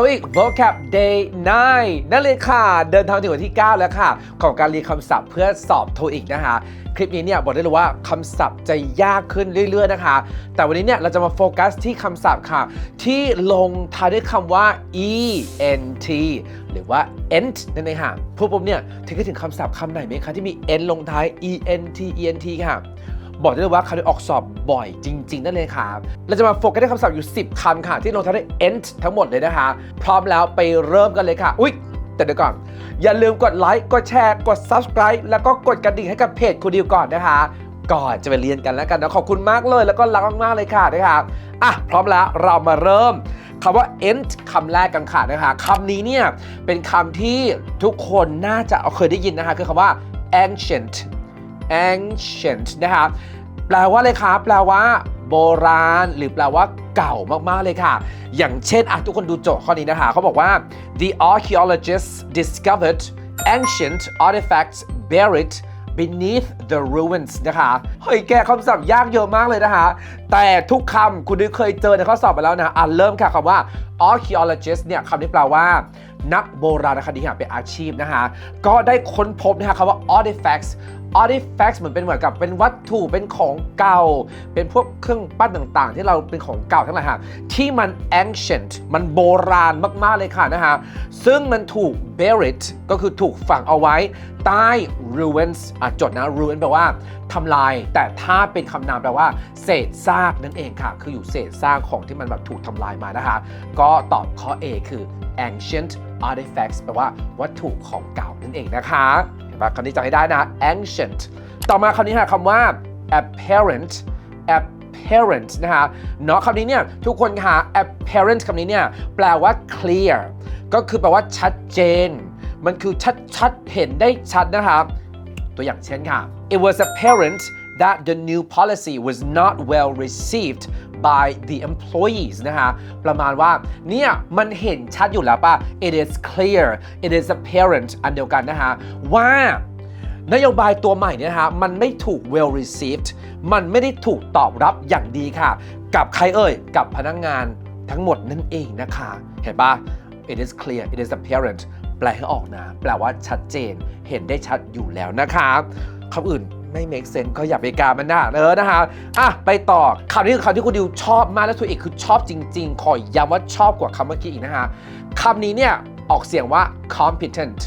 TOEIC vocab day 9นั่นเลยค่ะ เดินทางถึงวันที่ 9 แล้วค่ะ ของการเรียนคำศัพท์เพื่อสอบ TOEIC นะคะ คลิปนี้เนี่ยบอกได้เลยว่าคำศัพท์จะยากขึ้นเรื่อย ๆ นะคะ แต่วันนี้เนี่ยเราจะมาโฟกัสที่คำศัพท์ค่ะ ที่ลงท้ายด้วยคำว่า ent หรือว่า ent นั่นเองค่ะพูดปุ๊บเนี่ยถึงถึงคำศัพท์คำไหนไหมคะที่มี n ลงท้าย ent ent ค่ะ บอกได้เลยว่าคำนี้ออกสอบบ่อยจริงๆนั่นเลยครับเราจะมาโฟกัสที่คำศัพท์อยู่ 10คำค่ะ ที่ลงท้ายด้วย ent ทั้งหมดเลยนะคะ พร้อมแล้วไปเริ่มกันเลยค่ะ อุ๊ย แต่เดี๋ยวก่อน อย่าลืมกดไลค์กดแชร์กด subscribe แล้วก็กดกระดิ่งให้กับเพจคุณดิวก่อนนะคะ ก่อนจะไปเรียนกันแล้วกันนะขอบคุณมากเลย แล้วก็รักมากๆเลยค่ะนะคะอะพร้อมแล้วเรามาเริ่มคำว่า ent คำแรกกันค่ะนะคะคำนี้เนี่ยเป็นคำที่ทุกคนน่าจะเคยได้ยินนะคะคือคำว่า ancient ancient นะคะแปลว่าอะไรคะแปลว่า โบราณ หรือแปลว่าเก่ามากๆเลยค่ะ อย่างเช่นอะทุกคนดูโจทย์ข้อนี้นะคะเขาบอกว่า the archaeologists discovered ancient artifacts buried beneath the ruins นะคะ เฮ้ยแกคำศัพท์ยากเยอะมากเลยนะคะ แต่ทุกคำคุณดิวเคยเจอในข้อสอบไปแล้วนะอะเริ่มค่ะคำว่า archaeologist เนี่ยคำนี้แปลว่า นักโบราณคดีค่ะเป็นอาชีพนะคะ ก็ได้ค้นพบนะคะคำว่า artifacts artifacts เหมือนเป็นเหมือนกับเป็นวัตถุเป็นของเก่า เป็นพวกเครื่องปั้นต่างๆ ที่เราเป็นของเก่าทั้งหลายค่ะที่มัน ancient มันโบราณมากๆเลยค่ะนะคะซึ่งมันถูก buried ก็คือถูกฝังเอาไว้ใต้ ruins อะจดนะ ruin แปลว่าทำลาย แต่ถ้าเป็นคำนามแปลว่า เศษซากนั่นเองค่ะ คืออยู่เศษซากของที่มันแบบถูกทำลายมานะคะ ก็ตอบข้อ A คือ ancient artifacts แปลว่าวัตถุของเก่านั่นเองนะคะ คำนี้จำให้ได้นะ ancient ต่อมาคำนี้ค่ะคำว่า apparent apparent นะคะเนาะคำนี้เนี่ยทุกคนค่ะ apparent คำนี้เนี่ยแปลว่า clear ก็คือแปลว่าชัดเจน มันคือชัดชัดเห็นได้ชัดนะคะตัวอย่างเช่นค่ะ it was apparent that the new policy was not well received by the employees นะคะประมาณว่าเนี่ยมันเห็นชัดอยู่แล้วป่ะ it is clear it is apparent อันเดียวกันนะคะว่านโยบายตัวใหม่เนี่ยนะฮะมันไม่ถูก well received มันไม่ได้ถูกตอบรับอย่างดีค่ะ กับใครเอ่ย กับพนักงงานทั้งหมดนั่นเองนะคะ เห็นปะ it is clear it is apparent แปลให้ออกนะ แปลว่าชัดเจน เห็นได้ชัดอยู่แล้วนะคะคำอื่น ไม่ make sense ก็อย่าไปกามันนะเออนะคะอะไปต่อคำนี้คือคำที่คุณดิวชอบมากและตัวเอกคือชอบจริง ๆ ขอย้ำว่าชอบกว่าคำเมื่อกี้อีกนะคะคำนี้เนี่ยออกเสียงว่า competent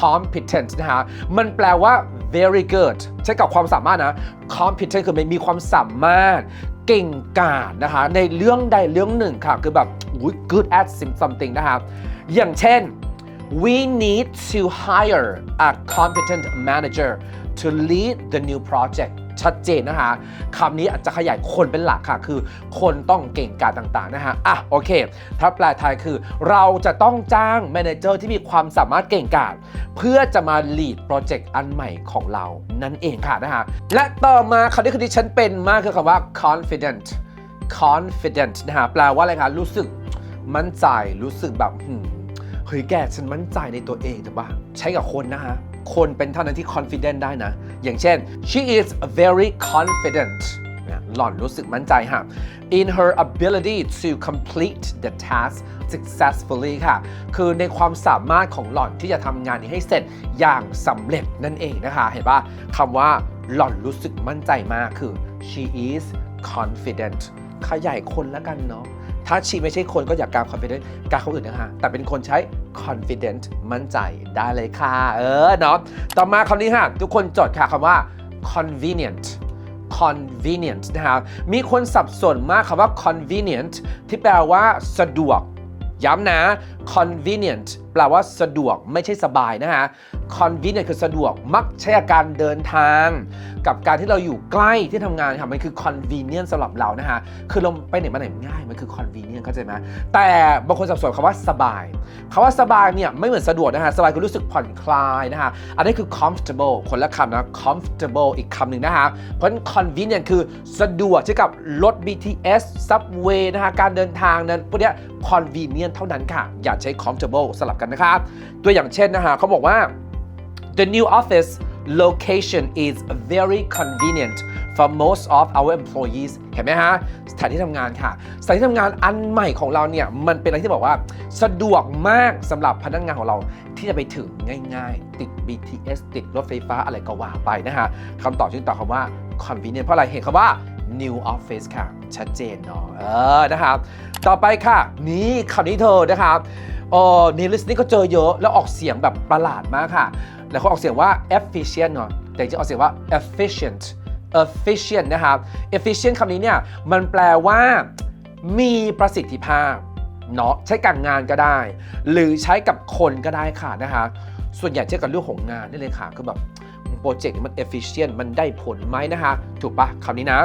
competent นะฮะ มันแปลว่า very good ใช้กับความสามารถนะ competent คือมันมีความสามารถ เก่งกาจนะคะ ในเรื่องใดเรื่องหนึ่งค่ะ คือแบบ good at something นะคะ อย่างเช่น we need to hire a competent manager to lead the new project ชัดเจนนะคะคำนี้อาจจะขยายคนเป็นหลักค่ะ คือคนต้องเก่งกาจต่างๆ นะฮะ อะ โอเค ถ้าแปลไทยคือ เราจะต้องจ้างแมเนเจอร์ที่มีความสามารถเก่งกาจเพื่อจะมา lead โปรเจกต์อันใหม่ของเรา นั่นเองค่ะนะฮะ และต่อมาคำนี้คือที่ฉันเป็นมากคือคำว่า confident confident นะฮะ แปลว่าอะไรคะ รู้สึกมั่นใจ รู้สึกแบบ เฮ้ยแกฉันมั่นใจในตัวเองแต่ว่าใช้กับคนนะฮะ คนเป็นเท่านั้นที่ confident ได้นะ อย่างเช่น she is very confident หล่อนรู้สึกมั่นใจค่ะ in her ability to complete the task successfully ค่ะ คือในความสามารถของหล่อนที่จะทำงานนี้ให้เสร็จอย่างสำเร็จนั่นเองนะคะ เห็นปะคำว่าหล่อนรู้สึกมั่นใจมากคือ she is confident ขยายคนล้วกันเนาะ ถ้าชีไม่ใช่คนก็อย่าการ confident การคนอื่นนะฮะแต่เป็นคนใช้ confident มั่นใจได้เลยค่ะ เออเนาะต่อมาคำนี้ฮะทุกคนจดค่ะคำว่า convenient convenient นะฮะมีคนสับสนมากคำว่า convenient ที่แปลว่าสะดวก ย้ำนะ convenient แปลว่าสะดวกไม่ใช่สบายนะฮะ convenient คือสะดวกมักใช้กับการเดินทาง กับการที่เราอยู่ใกล้ที่ทำงานค่ะมันคือ convenient สำหรับเรานะฮะ คือเราไปไหนมาไหนง่ายมันคือ convenient เข้าใจไหมแต่บางคนสับสนคำว่าสบายคำว่าสบายเนี่ยไม่เหมือนสะดวกนะฮะสบายคือรู้สึกผ่อนคลายนะฮะอันนี้คือ comfortable คนละคำนะ comfortable อีกคำหนึ่งนะฮะเพราะ convenient คือสะดวกใช้กับรถ BTS subway นะฮะการเดินทางนั้นพวกเนี้ย convenient เท่านั้นค่ะ อย่าใช้ comfortable สลับกันนะคะตัวอย่างเช่นนะฮะเขาบอกว่า The new office location is very convenient for most of our employees เห็นไหมฮะสถานที่ทำงานค่ะ สถานที่ทำงานอันใหม่ของเราเนี่ย มันเป็นอะไรที่บอกว่า สะดวกมากสำหรับพนักงานของเราที่จะไปถึงง่ายๆ ติด BTS ติดรถไฟฟ้าอะไรก็ว่าไปนะฮะคำตอบจึงตอบคำว่า convenient เพราะอะไรเห็นคำว่า new office ค่ะ ชัดเจนเนาะเออนะครับ ต่อไปค่ะ นี่คำนี้เธอนะครับเออในลิสต์นี้ก็เจอเยอะ แล้วออกเสียงแบบประหลาดมากค่ะแล้วเขาออกเสียงว่า efficient เนาะแต่จริงๆออกเสียงว่า efficient efficient นะครับ efficient คำนี้เนี่ยมันแปลว่า มีประสิทธิภาพเนาะใช้กับงานก็ได้ หรือใช้กับคนก็ได้ค่ะนะคะส่วนใหญ่เช่กับเรื่องของงานนี่เลยค่ะคือแบบ รเจกต์มัน efficient มันได้ผลไหมนะคะ ถูกปะคำนี้นะ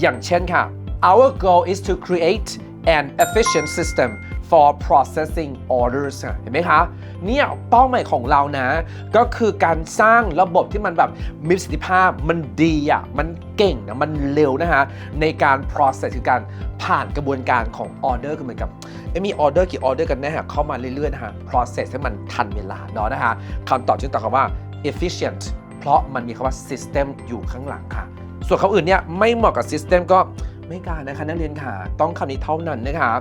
อย่างเช่นค่ะ our goal is to create an efficient system for processing orders เห็นไหมคะ เนี่ยเป้าหมายของเรานะ ก็คือการสร้างระบบที่มันแบบมีประสิทธิภาพมันดีอะ มันเก่งนะ มันเร็วนะฮะในการ process คือการผ่านกระบวนการของออเดอร์คือเหมือนกับมีออเดอร์กี่ออเดอร์กันแน่ฮะเข้ามาเรื่อยๆนะฮะ process ให้มันทันเวลาเนาะนะฮะคำตอบจึงตอบคำว่า efficient เพราะมันมีคำว่า system อยู่ข้างหลังค่ะ ส่วนคำอื่นเนี่ยไม่เหมาะกับ system ก็ไม่กล้านะคะนักเรียนค่ะ ต้องคำนี้เท่านั้นนะคะ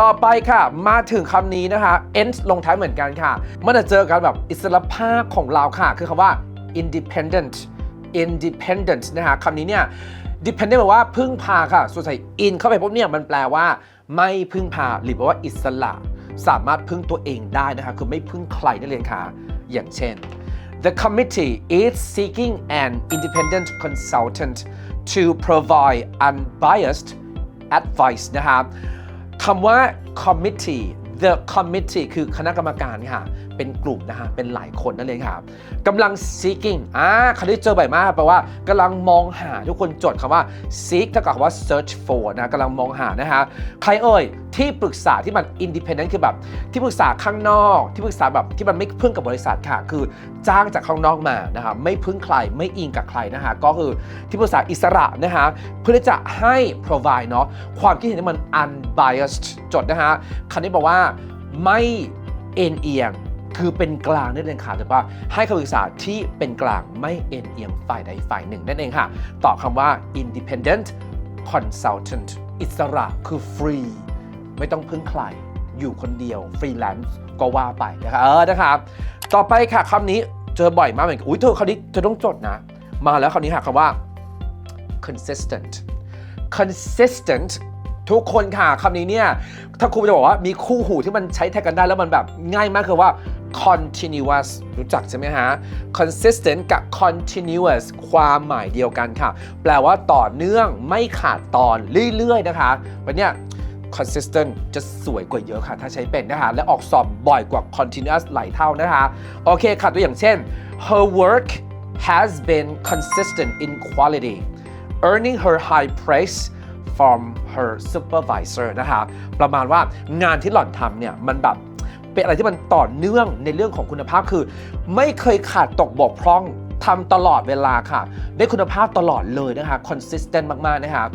ต่อไปค่ะ มาถึงคำนี้นะคะ end ลงท้ายเหมือนกันค่ะ มันจะเจอกันแบบอิสรภาพของเราค่ะ คือคำว่า independent independent นะคะคำนี้เนี่ย dependent แปลว่าพึ่งพาค่ะ ส่วนใส่ in เข้าไปปุ๊บเนี่ยมันแปลว่า ไม่พึ่งพาหรือแปลว่าอิสระ สามารถพึ่งตัวเองได้นะคะ คือไม่พึ่งใครนักเรียนค่ะ อย่างเช่น The committee is seeking an independent consultant to provide unbiased advice นะครับคำว่า committee the committee คือคณะกรรมการค่ะ เป็นกลุ่มนะฮะ เป็นหลายคนนั่นเองค่ะกำลัง seeking อ่าคำนี้เจอบ่อยมากแปลว่ากำลังมองหาทุกคนจดคำว่า seek เท่ากับคำว่า search for นะกำลังมองหานะฮะ ใครเอ่ยที่ปรึกษาที่มัน independent คือแบบ ที่ปรึกษาข้างนอก ที่ปรึกษาแบบที่มันไม่พึ่งกับบริษัทค่ะ คือจ้างจากข้างนอกมานะคะไม่พึ่งใครไม่อิงกับใครนะคะก็คือที่ปรึกษาอิสระนะคะเพื่อที่จะให้ provide เนาะความคิดเห็นที่มัน unbiased จดนะฮะคำนี้บอกว่าไม่เอ็นเอียง คือเป็นกลางนั่นเองค่ะถูกปะให้คำปรึกษาที่เป็นกลางไม่เอ็นเอียงฝ่ายใดฝ่ายหนึ่งนั่นเองค่ะตอบคำว่า independent consultant อิสระคือฟรี ไม่ต้องพึ่งใคร อยู่คนเดียวฟรีแลนซ์ก็ว่าไปนะคะเออนะครับต่อไปค่ะคำนี้เจอบ่อยมากเหมือนกันอุ้ยเธอคำนี้เธอต้องจดนะ มาแล้วคำนี้ค่ะคำว่า consistent consistent ทุกคนค่ะคำนี้เนี่ย ถ้าครูจะบอกว่ามีคู่หูที่มันใช้แทนกันได้แล้วมันแบบง่ายมากคือว่า continuous รู้จักใช่ไหมฮะ consistent กับ continuous ความหมายเดียวกันค่ะ แปลว่าต่อเนื่องไม่ขาดตอนเรื่อยๆ นะคะวันเนี้ย consistent จะสวยกว่าเยอะค่ะ ถ้าใช้เป็นนะคะ และออกสอบบ่อยกว่า continuous หลายเท่านะคะ โอเคค่ะ ตัวอย่างเช่น her work has been consistent in quality earning her high praise from her supervisor นะคะ ประมาณว่างานที่หล่อนทำเนี่ย มันแบบ เป็นอะไรที่มันต่อเนื่องในเรื่องของคุณภาพคือ ไม่เคยขาดตกบกพร่องทำตลอดเวลาค่ะ ได้คุณภาพตลอดเลยนะคะ consistent มากๆนะคะ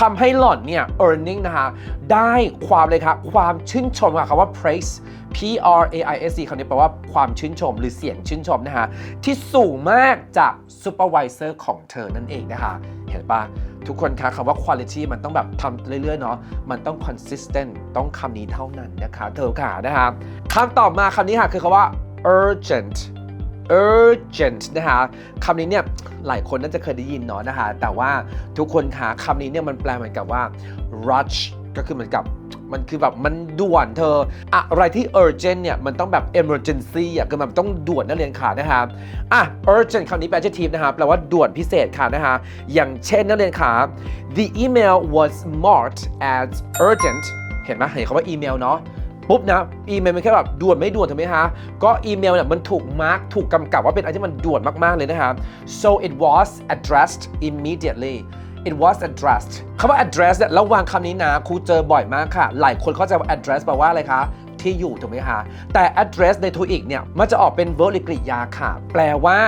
ทำให้หล่อนเนี่ย earning นะคะได้ความเลยค่ะความชื่นชมค่ะคำว่า praise P R A I S E คำนี้แปลว่าความชื่นชมหรือเสียงชื่นชมนะคะที่สูงมากจาก supervisor ของเธอนั่นเองนะคะเห็นปะทุกคนคะคำว่า quality มันต้องแบบทำเรื่อย ๆ เนาะมันต้อง consistent ต้องคำนี้เท่านั้นนะคะ เธอค่ะนะคะคำต่อมาคำนี้ค่ะคือคำว่า urgent urgent นะคะคำนี้เนี่ยหลายคนน่าจะเคยได้ยินเนาะนะคะ แต่ว่าทุกคนคะคำนี้เนี่ยมันแปลเหมือนกับว่า rush ก็คือเหมือนกับมันคือแบบมันด่วนเธอ อะไรที่ urgent เนี่ย มันต้องแบบ emergency อะคือมันต้องด่วนนักเรียนค่ะนะคะอะ urgent คำนี้แปล adjective นะคะแปลว่าด่วนพิเศษค่ะนะคะอย่างเช่นนักเรียนค่ะ the email was marked as urgent เห็นไหมเห็นคำว่าอีเมลเนาะ ปุ๊บนะอีเมลมันแค่แบบด่วนไม่ด่วนถูกไหมฮะก็อีเมลเนี่ยมันถูกมาร์กถูกกำกับว่าเป็นอะไรที่มันด่วนมากๆเลยนะครับ so it was addressed immediately it was addressed คำว่า address เนี่ยระว่างคำนี้นะครูเจอบ่อยมากค่ะ หลายคนเข้าใจว่า address แปลว่าอะไรคะที่อยู่ถูกไหมคะแต่ address ใน TOEIC เนี่ยมันจะออกเป็น verb หรือกริยาค่ะ แปลว่า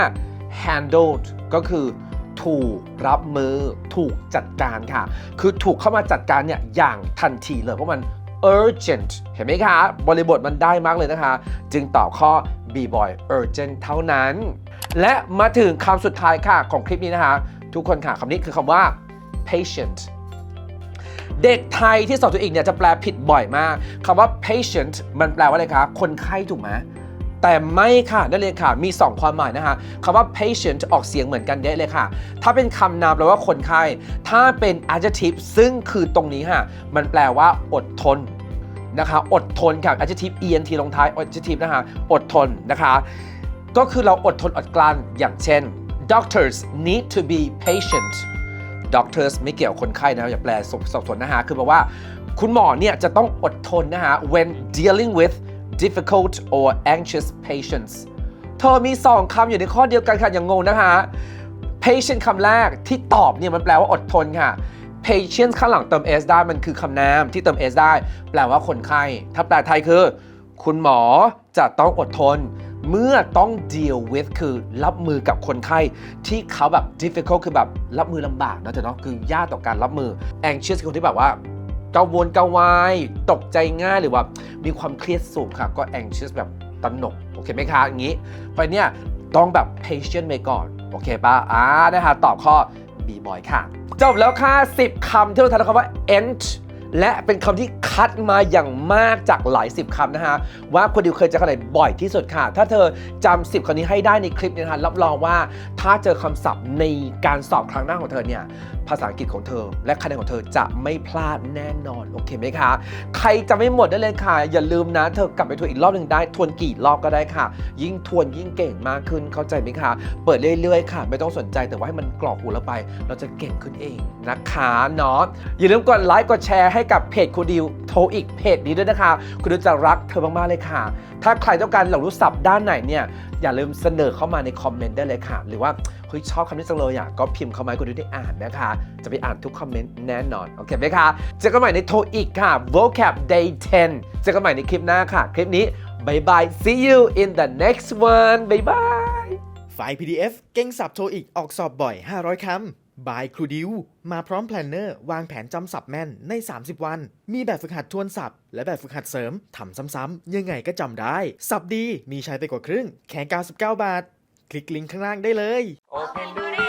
handled ก็คือถูกรับมือ ถูกจัดการค่ะ คือถูกเข้ามาจัดการเนี่ยอย่างทันทีเลยเพราะมัน urgent เห็นไหมคะ บริบทมันได้มากเลยนะคะ จึงตอบข้อ b boy urgent เท่านั้น และมาถึงคำสุดท้ายค่ะของคลิปนี้นะคะ ทุกคนค่ะคำนี้คือคำว่า patient เด็กไทยที่สอบตัวเองเนี่ยจะแปลผิดบ่อยมากคำว่า patient มันแปลว่าอะไรคะ คนไข้ถูกไหม แต่ไม่ค่ะนั่นเลยค่ะ มี 2 ความหมายนะคะคำว่า patient ออกเสียงเหมือนกันเด้เลยค่ะ ถ้าเป็นคำนามแปลว่าคนไข้ ถ้าเป็น adjective ซึ่งคือตรงนี้ค่ะ มันแปลว่าอดทนนะคะอดทนค่ะ adjective ent ลงท้าย adjective นะคะอดทนนะคะ ก็คือเราอดทนอดกลั้นอย่างเช่น doctors need to be patient doctors ไม่เกี่ยวคนไข้นะอย่าแปลสับสนนะฮะคือแปลว่า คุณหมอเนี่ยจะต้องอดทนนะฮะ when dealing with difficult or anxious patients เธอมี 2คำอยู่ในข้อเดียวกันค่ะ อย่างงงนะคะ patient คำแรกที่ตอบเนี่ยมันแปลว่าอดทนค่ะ patient ข้างหลังเติม s ได้มันคือคำนามที่เติม s ได้ แปลว่าคนไข้ ถ้าแปลไทยคือ คุณหมอจะต้องอดทน เมื่อต้อง deal with คือรับมือกับคนไข้ ที่เขาแบบ difficult คือแบบรับมือลำบากนะเธอเนาะคือยากต่อการรับมือ anxious คือคนที่แบบว่า กังวลกังวาย ตกใจง่ายหรือว่า มีความเครียดสูงค่ะ ก็ anxious แบบตระหนก โอเคไหมคะ อย่างนี้ ไปเนี่ยต้องแบบ patient ไปก่อน โอเคปะอ่านะคะตอบข้อ B boy ค่ะ จบแล้วค่ะ 10คำที่เราทำคำว่า ent และเป็นคำที่คัดมาอย่างมากจากหลายสิบคำนะฮะ ว่าคุณดิวเคยเจอคำไหนบ่อยที่สุดค่ะ ถ้าเธอจำ10คำนี้ให้ได้ในคลิปนี้นะฮะรับรองว่าถ้าเจอคำศัพท์ในการสอบครั้งหน้าของเธอเนี่ยภาษาอังกฤษของเธอ และคะแนนของเธอจะไม่พลาดแน่นอน โอเคไหมคะ ใครจะไม่หมดได้เลยค่ะ อย่าลืมนะ เธอกลับไปทวนอีกรอบหนึ่งได้ ทวนกี่รอบก็ได้ค่ะ ยิ่งทวนยิ่งเก่งมากขึ้นเข้าใจไหมคะ เปิดเรื่อยๆค่ะ ไม่ต้องสนใจแต่ว่าให้มันกรอกหูเราไป เราจะเก่งขึ้นเองนะคะเนาะอย่าลืมกดไลค์กดแชร์ให้กับเพจคุณดิวโทรอีกเพจนี้ด้วยนะคะคุณดิวจะรักเธอมากๆเลยค่ะ ถ้าใครต้องการหลักรู้ศัพท์ด้านไหนเนี่ยอย่าลืมเสนอเข้ามาในคอมเมนต์ได้เลยค่ะ หรือว่าเฮ้ยชอบคำนี้จังเลยอะก็พิมพ์เข้ามาให้คุณดิวได้อ่านนะคะ จะไปอ่านทุกคอมเมนต์แน่นอนโอเคไหมคะเจอกันใหม่ในโทรอีกค่ะ vocab day 10 เจอกันใหม่ในคลิปหน้าค่ะ คลิปนี้บายบาย see you in the next one บายบายไฟล์ PDF เก่งสับโทรอีกออกสอบบ่อย 500 คำ บายครูดิวมาพร้อมแพลนเนอร์ วางแผนจำศัพท์แม่นใน 30 วัน มีแบบฝึกหัดทวนศัพท์ และแบบฝึกหัดเสริมทำซ้ำๆยังไงก็จำได้ ศัพท์ดีมีใช้ไปกว่าครึ่ง แค่99 บาท คลิกลิงก์ข้างล่างได้เลย Open ด้วย